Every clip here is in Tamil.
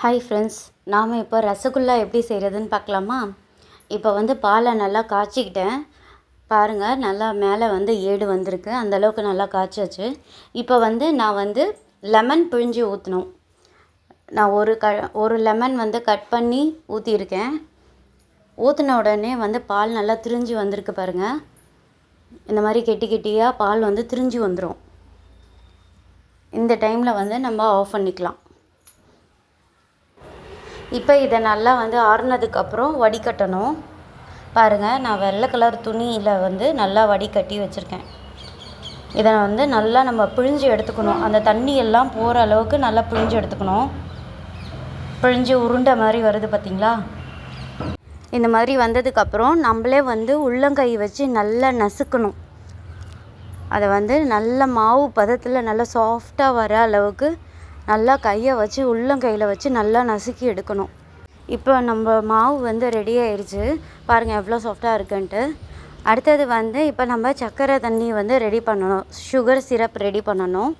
ஹாய் ஃப்ரெண்ட்ஸ் நாம் இப்போ ரசகுல்லா எப்படி செய்கிறதுன்னு பார்க்கலாமா? இப்போ வந்து பாலை நல்லா காய்ச்சிக்கிட்டேன். பாருங்கள் நல்லா மேலே வந்து ஏடு வந்திருக்கு. அந்தளவுக்கு நல்லா காய்ச்சாச்சு. இப்போ வந்து நான் வந்து லெமன் பிழிஞ்சு ஊற்றணும் நான் ஒரு க ஒரு லெமன் வந்து கட் பண்ணி ஊற்றியிருக்கேன் ஊற்றின உடனே வந்து பால் நல்லா திரிஞ்சு வந்திருக்கு பாருங்கள் இந்த மாதிரி கெட்டி கெட்டியாக பால் வந்து திரிஞ்சு வந்துடும் இந்த டைமில் வந்து நம்ம ஆஃப் பண்ணிக்கலாம். இப்போ இதை நல்லா வந்து ஆறுனதுக்கப்புறம் வடிகட்டணும். பாருங்கள் நான் வெள்ளை கலர் துணியில் வந்து நல்லா வடிகட்டி வச்சுருக்கேன். இதை வந்து நல்லா நம்ம பிழிஞ்சு எடுத்துக்கணும். அந்த தண்ணி எல்லாம் போகிற அளவுக்கு நல்லா பிழிஞ்சு எடுத்துக்கணும். பிழிஞ்சு உருண்டை மாதிரி வருது பார்த்திங்களா இந்த மாதிரி வந்ததுக்கப்புறம் நம்மளே வந்து உள்ளங்கை வச்சு நல்லா நசுக்கணும். அதை வந்து நல்ல மாவு பதத்தில் நல்லா சாஃப்டாக வர அளவுக்கு நல்லா கையை வச்சு உள்ளங்கையில் வச்சு நல்லா நசுக்கி எடுக்கணும். இப்போ நம்ம மாவு வந்து ரெடி ஆயிடுச்சு பாருங்கள் எவ்வளோ சாஃப்டாக இருக்குன்ட்டு. அடுத்தது வந்து இப்போ நம்ம சர்க்கரை தண்ணி வந்து ரெடி பண்ணணும். சுகர் சிரப் ரெடி பண்ணணும்.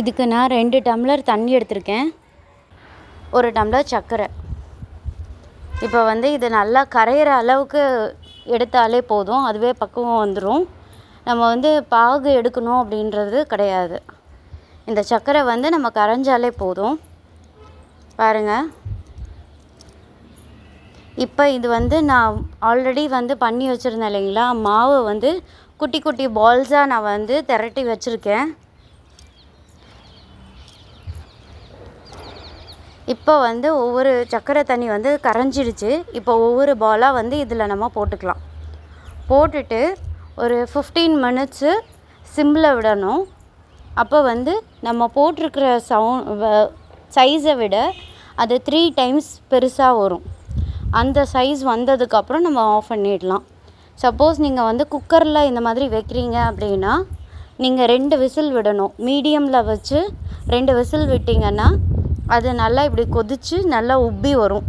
இதுக்கு நான் ரெண்டு டம்ளர் தண்ணி எடுத்திருக்கேன். ஒரு டம்ளர் சர்க்கரை இப்போ வந்து இது நல்லா கரையிற அளவுக்கு எடுத்தாலே போதும். அதுவே பக்குவம் வந்துடும் நம்ம வந்து பாகு எடுக்கணும் அப்படின்றது கிடையாது. இந்த சர்க்கரை வந்து நம்ம கரைஞ்சாலே போதும். பாருங்கள் இப்போ இது வந்து நான் ஆல்ரெடி வந்து பண்ணி வச்சுருந்தேன் இல்லைங்களா? மாவு வந்து குட்டி குட்டி பால்ஸாக நான் வந்து திரட்டி வச்சுருக்கேன். இப்போ வந்து ஒவ்வொரு சக்கரை தண்ணி வந்து கரைஞ்சிடுச்சு. இப்போ ஒவ்வொரு பாலாக வந்து இதில் நம்ம போட்டுக்கலாம். போட்டுட்டு ஒரு ஃபிஃப்டீன் மினிட்ஸு சிம்மில் விடணும். அப்போ வந்து நம்ம போட்டிருக்கிற சவுண்ட் சைஸை விட அது த்ரீ டைம்ஸ் பெருசாக வரும். அந்த சைஸ் வந்ததுக்கப்புறம் நம்ம ஆஃப் பண்ணிடலாம். சப்போஸ் நீங்கள் வந்து குக்கரில் இந்த மாதிரி வைக்கிறீங்க அப்படின்னா நீங்கள் ரெண்டு விசில் விடணும். மீடியமில் வச்சு ரெண்டு விசில் விட்டிங்கன்னா அது நல்லா இப்படி கொதித்து நல்லா உப்பி வரும்.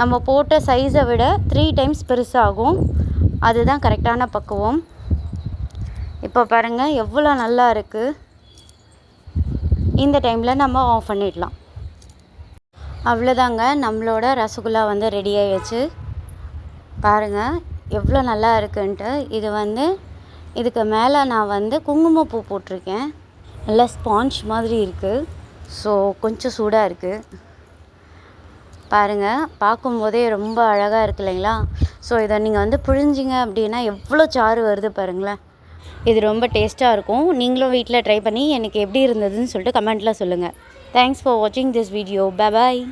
நம்ம போட்ட சைஸை விட த்ரீ டைம்ஸ் பெருசாகும். அதுதான் கரெக்டான பக்குவம். இப்போ பாருங்கள் எவ்வளோ நல்லா இருக்குது இந்த டைமில் நம்ம ஆஃப் பண்ணிடலாம். அவ்வளோதாங்க நம்மளோட ரசகுல்லா வந்து ரெடி ஆகிடுச்சு பாருங்கள் எவ்வளோ நல்லா இருக்குன்ட்டு. இது வந்து இதுக்கு மேலே நான் வந்து குங்குமப்பூ போட்டிருக்கேன். நல்லா ஸ்பாஞ்ச் மாதிரி இருக்குது ஸோ கொஞ்சம் சூடாக இருக்குது பாருங்கள் பார்க்கும்போதே ரொம்ப அழகாக இருக்கு இல்லைங்களா? ஸோ இதை நீங்கள் வந்து புழிஞ்சிங்க அப்படின்னா எவ்வளோ சாறு வருது பாருங்களேன். இது ரொம்ப டேஸ்ட்டாக இருக்கும். நீங்களும் வீட்டில் ட்ரை பண்ணி எனக்கு எப்படி இருந்ததுன்னு சொல்லிட்டு கமெண்ட்டில் சொல்லுங்கள் தேங்க்ஸ் ஃபார் வாட்சிங் திஸ் வீடியோ பாய்